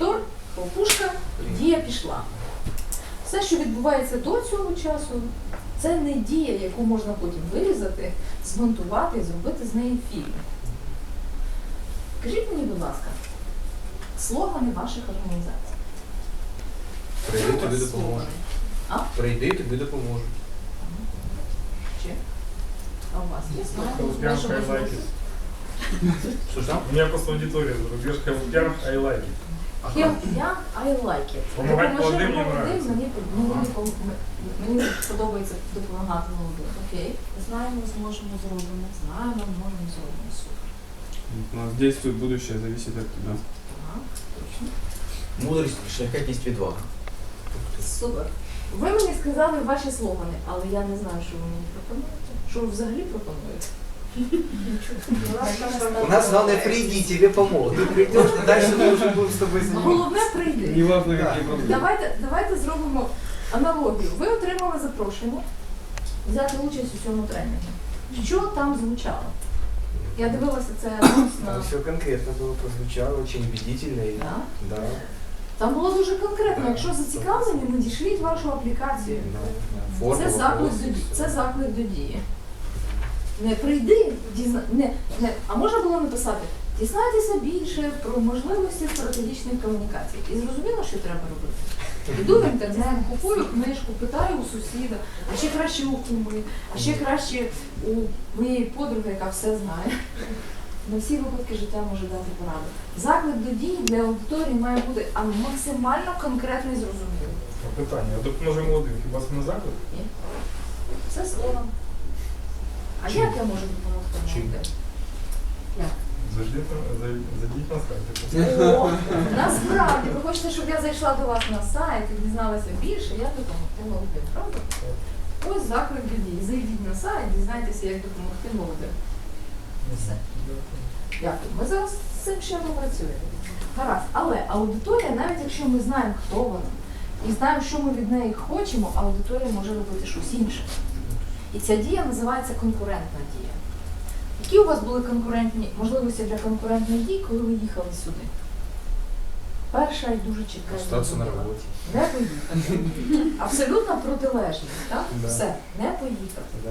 мотор, хлопушка, дія пішла. Все, що відбувається до цього часу, це не дія, яку можна потім вирізати, змонтувати і зробити з неї фільм. Скажіть мені, будь ласка, слогани ваших організацій. Прийди, тобі допоможуть. А? Прийди, тобі допоможуть. Ще? А у вас є it. Що там? У меня просто аудитория, рубеж help young, I like it. Young, I like it. Допоможи молодим мені мені, мені подобається допомагати молодим. Окей. Знаємо, зможемо, зробимо. Знаємо, можемо зробимо супер. У нас действует будущее, зависит от тебя. Так, точно. Мудрість, шляхетність, відвага. Супер. Ви мені сказали ваші слогани, але я не знаю, що ви мені пропонуєте. Що ви взагалі пропонуєте? У нас главное приди, тебе помогут. Ты придешь, и дальше мы уже будем с тобой заниматься. Головне прийди. Неважно, Да. какие проблемы. Давайте, давайте зробимо аналогію. Ви отримали запрошення взяти участь у цьому тренінгу. Що там звучало? Я дивилася це анонс на Там все конкретно было, прозвучало, очень убедительно. И, Да? да, Там було дуже конкретно. Якщо зацікавлені, надішліть вашу аплікацію. да. Форма, Це заклик вопрос. до дії. Це заклик до дії. Не прийди, дізна... не, не, а можна було написати, дізнайтеся більше про можливості стратегічних комунікацій. І зрозуміло, що треба робити. Іду в інтернет, купую книжку, питаю у сусіда, а ще краще у куми, а ще краще у моєї подруги, яка все знає. На всі випадки життя може дати пораду. Заклик до дії для аудиторії має бути максимально конкретний і зрозумілий. Питання, а допоможи молодим, хіба це не заклик? Це слово. А як я можу допомогти Чим? Як? Зайдіть на, зай- зайдіть на сайт. О, насправді, ви хочете, щоб я зайшла до вас на сайт і дізналася більше, я допомогти молодим, правда? Ось заклик до дії. Зайдіть на сайт, дізнайтеся, як допомогти молодим. Все. Дякую. Ми зараз з цим ще попрацюємо. Гаразд. Але аудиторія, навіть якщо ми знаємо, хто вона, і знаємо, що ми від неї хочемо, аудиторія може робити щось інше. І ця дія називається конкурентна дія. Які у вас були конкурентні можливості для конкурентної дії, коли ви їхали сюди? Перша і дуже чітка. Остаться на роботі. Не поїхати. Абсолютно протилежність, так? Да. Все, не поїхати. Да,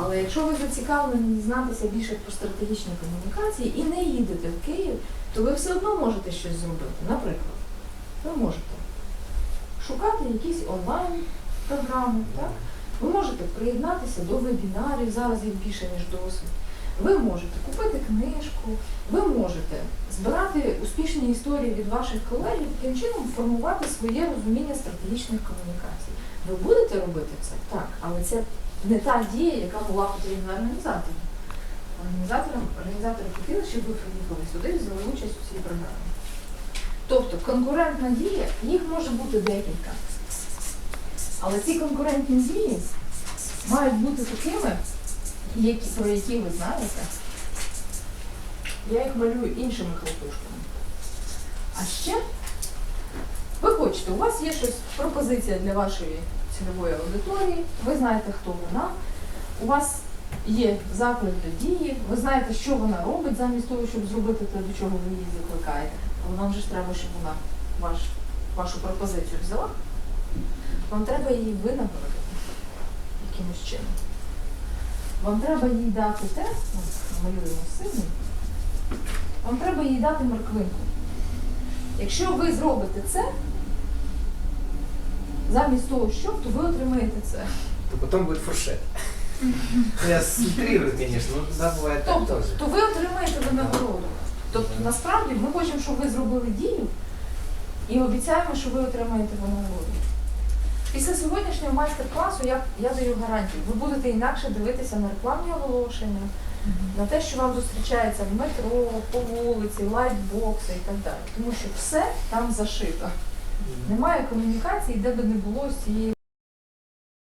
Але якщо ви зацікавлені дізнатися більше про стратегічні комунікації і не їдете в Київ, то ви все одно можете щось зробити. Наприклад, ви можете шукати якісь онлайн-програми, так? Ви можете приєднатися до вебінарів, зараз їх більше, ніж досвід. Ви можете купити книжку, ви можете збирати успішні історії від ваших колег і таким чином формувати своє розуміння стратегічних комунікацій. Ви будете робити це? Так, але це не та дія, яка була потрібна організаторам. Організаторам організатори хотіли, щоб ви приїхали сюди і взяли участь у цій програмі. Тобто конкурентна дія, їх може бути декілька. Але ці конкурентні дії мають бути такими, які, про які ви знаєте. Я їх малюю іншими хлопушками. А ще ви хочете, у вас є щось, пропозиція для вашої цільової аудиторії, ви знаєте, хто вона, у вас є заклик до дії, ви знаєте, що вона робить замість того, щоб зробити те, до чого ви її закликаєте. Але вам же ж треба, щоб вона ваш, вашу пропозицію взяла. Вам треба її винагородити якимось чином. Вам треба їй дати те, ну, малюємо синім, вам треба їй дати морквинку. Якщо ви зробите це, замість того, щоб, то ви отримаєте це. То потом будет фуршет. Ну, Я утрирую, конечно, но да, так Тобто, тоже. то ви отримаєте винагороду. Тобто, насправді ми хочемо, щоб ви зробили дію і обіцяємо, що ви отримаєте винагороду. Після сьогоднішнього майстер-класу я, я даю гарантію, ви будете інакше дивитися на рекламні оголошення, на те, що вам зустрічається в метро, по вулиці, лайтбокси і так далі. Тому що все там зашито. Немає комунікації, де би не було з цієї